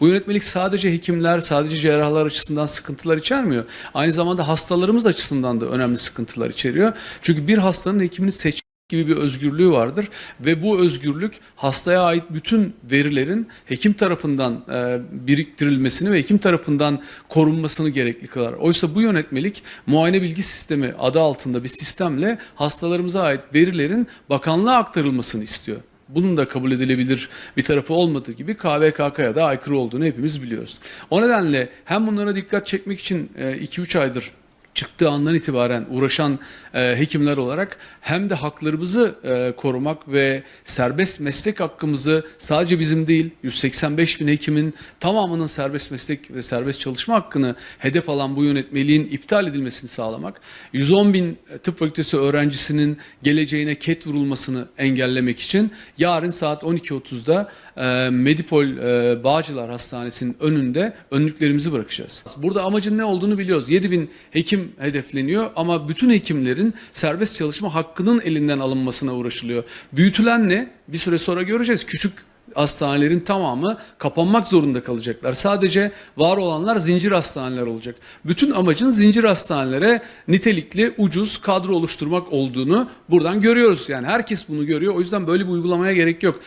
Bu yönetmelik sadece hekimler, sadece cerrahlar açısından sıkıntılar içermiyor. Aynı zamanda hastalarımız açısından da önemli sıkıntılar içeriyor. Çünkü bir hastanın hekimini seç gibi bir özgürlüğü vardır ve bu özgürlük hastaya ait bütün verilerin hekim tarafından e, biriktirilmesini ve hekim tarafından korunmasını gerekli kılar. Oysa bu yönetmelik muayene bilgi sistemi adı altında bir sistemle hastalarımıza ait verilerin bakanlığa aktarılmasını istiyor. Bunun da kabul edilebilir bir tarafı olmadığı gibi KVKK'ya da aykırı olduğunu hepimiz biliyoruz. O nedenle hem bunlara dikkat çekmek için 2-3 aydır çıktığı andan itibaren uğraşan e, hekimler olarak hem de haklarımızı e, korumak ve serbest meslek hakkımızı sadece bizim değil 185 bin hekimin tamamının serbest meslek ve serbest çalışma hakkını hedef alan bu yönetmeliğin iptal edilmesini sağlamak, 110 bin tıp fakültesi öğrencisinin geleceğine ket vurulmasını engellemek için yarın saat 12.30'da e, Medipol e, Bağcılar Hastanesi'nin önünde önlüklerimizi bırakacağız. Burada amacın ne olduğunu biliyoruz. 7 bin hekim hedefleniyor ama bütün hekimlerin serbest çalışma hakkının elinden alınmasına uğraşılıyor. Büyütülen ne? Bir süre sonra göreceğiz. Küçük hastanelerin tamamı kapanmak zorunda kalacaklar. Sadece var olanlar zincir hastaneler olacak. Bütün amacın zincir hastanelere nitelikli, ucuz kadro oluşturmak olduğunu buradan görüyoruz. Yani herkes bunu görüyor. O yüzden böyle bir uygulamaya gerek yok.